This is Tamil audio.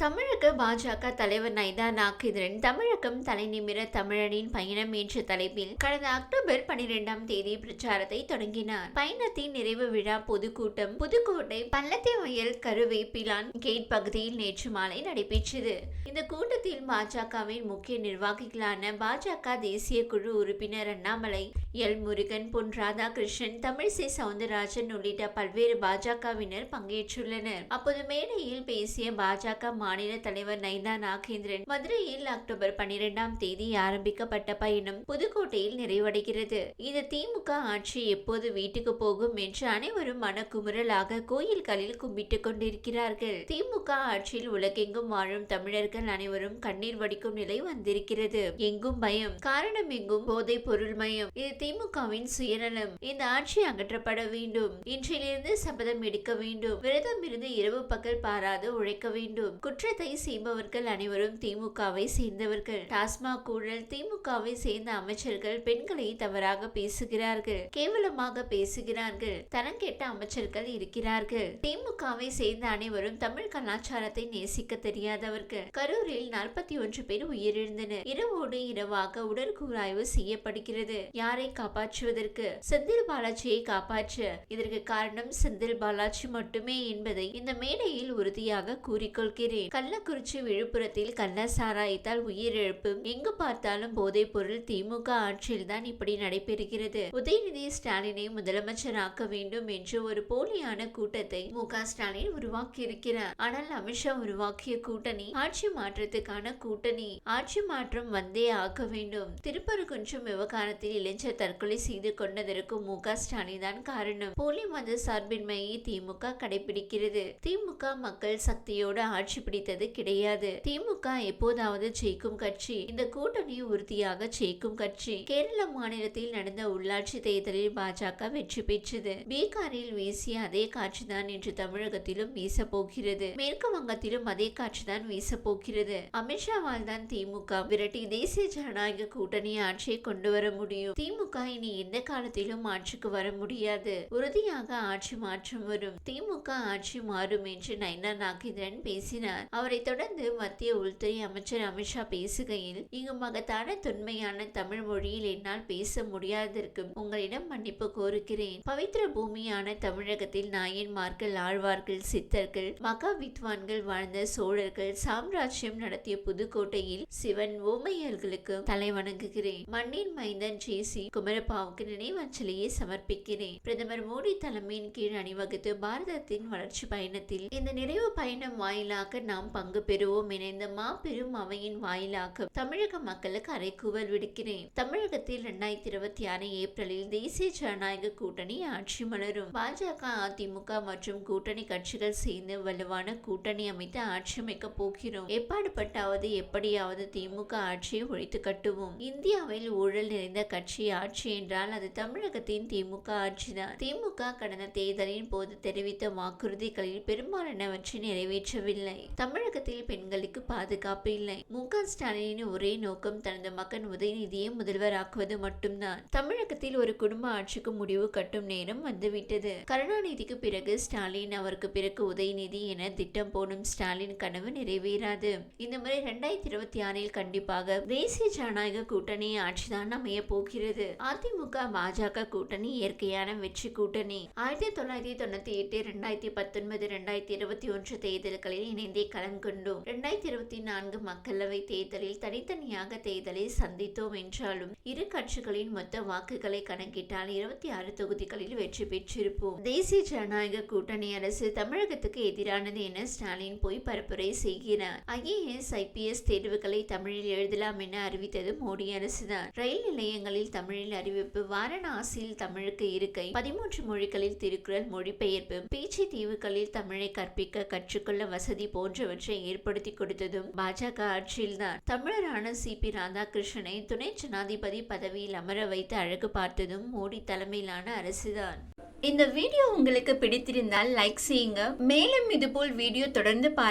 தமிழக பாஜக தலைவர் நைதா நாகேந்திரன் தமிழகம் தலைநிமிர தமிழனின் பயணம் என்ற தலைப்பில் கடந்த அக்டோபர் பனிரெண்டாம் தேதி பிரச்சாரத்தை தொடங்கினார். பயணத்தின் நிறைவு விழா பொதுக்கூட்டம் புதுக்கோட்டை பள்ளத்தை வயல் கருவேப்பிலான் கேட் பகுதியில் நேற்று மாலை நடைபெற்றது. இந்த கூட்டத்தில் பாஜகவின் முக்கிய நிர்வாகிகளான பாஜக தேசிய குழு உறுப்பினர் அண்ணாமலை எல் முருகன் பொன் ராதாகிருஷ்ணன் தமிழிசை சவுந்தரராஜன் உள்ளிட்ட பல்வேறு பாஜகவினர் பங்கேற்றுள்ளனர். அப்போது மேடையில் பேசிய பாஜக மாநில தலைவர் நைனா நாகேந்திரன் மதுரையில் அக்டோபர் பனிரெண்டாம் தேதி ஆரம்பிக்கப்பட்ட பயணம் புதுக்கோட்டையில் நிறைவடைகிறது. இந்த திமுக ஆட்சி எப்போது வீட்டுக்கு போகும் என்று அனைவரும் மனக்குமுறலாக கோயில்களில் கும்பிட்டுக் கொண்டிருக்கிறார்கள். திமுக ஆட்சியில் உலகெங்கும் வாழும் தமிழர்கள் அனைவரும் கண்ணீர் வடிக்கும் நிலை வந்திருக்கிறது. எங்கும் பயம் காரணம் எங்கும் போதை பொருள் மயம். இது திமுகவின் சுயநலம். இந்த ஆட்சி அகற்றப்பட வேண்டும். இன்றிலிருந்து சபதம் எடுக்க வேண்டும். விரதம் இருந்து இரவு பகல் பாராது உழைக்க வேண்டும். குற்றத்தை செய்பவர்கள் அனைவரும் திமுகவை சேர்ந்தவர்கள். டாஸ்மாக் ஊழல் திமுகவை சேர்ந்த அமைச்சர்கள் பெண்களை தவறாக பேசுகிறார்கள். கேவலமாக பேசுகிறார்கள். தரம் கெட்ட அமைச்சர்கள் இருக்கிறார்கள். திமுகவை சேர்ந்த அனைவரும் தமிழ் கலாச்சாரத்தை நேசிக்க தெரியாதவர்கள். கரூரில் நாற்பத்தி ஒன்று பேர் உயிரிழந்தனர். இரவோடு இரவாக உடற்கூறாய்வு செய்யப்படுகிறது. யாரை காப்பாற்றுவதற்கு? செந்தில் பாலாஜியை காப்பாற்ற. இதற்கு காரணம் செந்தில் பாலாஜி மட்டுமே என்பதை இந்த மேடையில் உறுதியாக கூறிக்கொள்கிறேன். கள்ளக்குறிச்சி விழுப்புரத்தில் கள்ள சாராயத்தால் உயிரிழப்பு. எங்கு பார்த்தாலும் போதைப் பொருள் திமுக ஆட்சியில்தான் இப்படி நடைபெறுகிறது. உதயநிதி ஸ்டாலினை முதலமைச்சராக்க வேண்டும் என்று ஒரு போலியான கூட்டத்தை மு ஸ்டாலின் உருவாக்கி இருக்கிறார் ஆனால் அமித்ஷா உருவாக்கிய கூட்டணி ஆட்சி மாற்றத்துக்கான கூட்டணி. ஆட்சி மாற்றம் வந்தே ஆக்க வேண்டும். திருப்பரங்குன்றம் விவகாரத்தில் இளைஞர் தற்கொலை செய்து கொண்டதற்கு மு ஸ்டாலின் தான் காரணம். போலி மத சார்பின்மையை திமுக கடைபிடிக்கிறது. திமுக மக்கள் சக்தியோடு ஆட்சி பிடித்தது கிடையாது. திமுக எப்போதாவது ஜெயிக்கும் கட்சி இந்த கூட்டணி உறுதியாக ஜெயிக்கும் கட்சி. கேரள மாநிலத்தில் நடந்த உள்ளாட்சி தேர்தலில் பாஜக வெற்றி பெற்றது. பீகாரில் வீசிய அதே காட்சிதான் இன்று தமிழகத்திலும் வீச போகிறது மேற்கு வங்கத்திலும் அதே காட்சிதான் வீச போகிறது அமித்ஷாவால் தான் திமுக விரட்டி தேசிய ஜனநாயக கூட்டணி ஆட்சியை கொண்டு வர முடியும். திமுக இனி எந்த காலத்திலும் ஆட்சிக்கு வர முடியாது. உறுதியாக ஆட்சி மாற்றம் வரும். திமுக ஆட்சி மாறும் என்று நைனா நாகேந்திரன் பேசினார். அவரை தொடர்ந்து மத்திய உள்துறை அமைச்சர் அமித்ஷா பேசுகையில் இங்கு மகத்தான தொன்மையான தமிழ் மொழியில் என்னால் பேச முடியாததற்கு உங்களிடம் மன்னிப்பு கோருகிறேன். பவித்திர பூமியான தமிழகத்தில் நாயன்மார்கள் ஆழ்வார்கள் சித்தர்கள் மகா வித்வான்கள் வாழ்ந்த சோழர்கள் சாம்ராஜ்யம் நடத்திய புதுக்கோட்டையில் சிவன் ஓமையர்களுக்கு தலை வணங்குகிறேன். மண்ணின் மைந்தன் ஜேசி குமரப்பாவுக்கு நினைவஞ்சலியை சமர்ப்பிக்கிறேன். பிரதமர் மோடி தலைமையின் கீழ் அணிவகுத்து பாரதத்தின் வளர்ச்சி பயணத்தில் இந்த நிறைவு பயணம் வாயிலாக நாம் பங்கு பெறுவோம். என இந்த மாபெரும் அவையின் வாயிலாக தமிழக மக்களுக்கு அறைகூவல் விடுக்கிறேன். தமிழகத்தில் இரண்டாயிரத்தி இருபத்தி ஆறு ஏப்ரலில் தேசிய ஜனநாயக கூட்டணி ஆட்சி மலரும். பாஜக அதிமுக மற்றும் கூட்டணி கட்சிகள் சேர்ந்து வலுவான கூட்டணி அமைத்து ஆட்சி அமைக்க போகிறோம். எப்பாடுபட்டாவது எப்படியாவது திமுக ஆட்சியை ஒழித்து கட்டுவோம். இந்தியாவில் ஊழல் நிறைந்த கட்சி ஆட்சி என்றால் அது தமிழகத்தின் திமுக ஆட்சிதான். திமுக கடந்த தேர்தலின் போது தெரிவித்த வாக்குறுதிகளில் பெரும்பாலானவற்றை நிறைவேற்றவில்லை. தமிழகத்தில் பெண்களுக்கு பாதுகாப்பு இல்லை. மு க ஸ்டாலினின் ஒரே நோக்கம் தனது மகன் உதயநிதியை முதல்வராக்குவது மட்டும்தான். தமிழகத்தில் ஒரு குடும்ப ஆட்சிக்கு முடிவு கட்டும் நேரம் வந்துவிட்டது. கருணாநிதிக்கு பிறகு ஸ்டாலின் அவருக்கு பிறகு உதயநிதி என திட்டம் போடும் ஸ்டாலின் கனவு நிறைவேறாது. இந்த முறை இரண்டாயிரத்தி இருபத்தி ஆறில் கண்டிப்பாக தேசிய ஜனநாயக கூட்டணி ஆட்சிதான் அமைய போகிறது. அதிமுக பாஜக கூட்டணி இயற்கையான வெற்றி கூட்டணி. ஆயிரத்தி தொள்ளாயிரத்தி தொண்ணூத்தி எட்டு இரண்டாயிரத்தி பத்தொன்பது இரண்டாயிரத்தி இருபத்தி ஒன்று தேர்தல்களில் இணைந்தே களம் கொண்டோம் இரண்டாயிரத்தி இருபத்தி நான்கு மக்களவை தேர்தலில் தனித்தனியாக தேர்தலை சந்தித்தோம் என்றாலும் இரு கட்சிகளின் மொத்த வாக்குகளை கணக்கிட்டால் இருபத்தி ஆறு தொகுதிகளில் வெற்றி பெற்றிருப்போம். தேசிய ஜனநாயக கூட்டணி அரசு தமிழகத்துக்கு எதிரானது என ஸ்டாலின் பொய் பரப்புரை செய்கிறார். ஐஏஎஸ் ஐபிஎஸ் தேர்வுகளை தமிழில் எழுதலாம் என அறிவித்தது மோடி அரசுதான். ரயில் நிலையங்களில் தமிழில் அறிவிப்பு வாரணாசியில் தமிழுக்கு இருக்கை பதிமூன்று மொழிகளில் திருக்குறள் மொழிபெயர்ப்பு பீச்சி தீவுகளில் தமிழை கற்பிக்க கற்றுக்கொள்ள வசதி போன்ற போன்றவற்றை ஏற்படுத்தி கொடுத்ததும் பாஜக ஆட்சியில்தான். தமிழரான சி. பி. ராதாகிருஷ்ணனை துணை ஜனாதிபதி பதவியில் அமர வைத்து அழகு பார்த்ததும் மோடி தலைமையிலான அரசுதான். இந்த வீடியோ உங்களுக்கு பிடித்திருந்தால் லைக் செய்யுங்க. மேலும் இதுபோல் வீடியோ தொடர்ந்து பார்க்க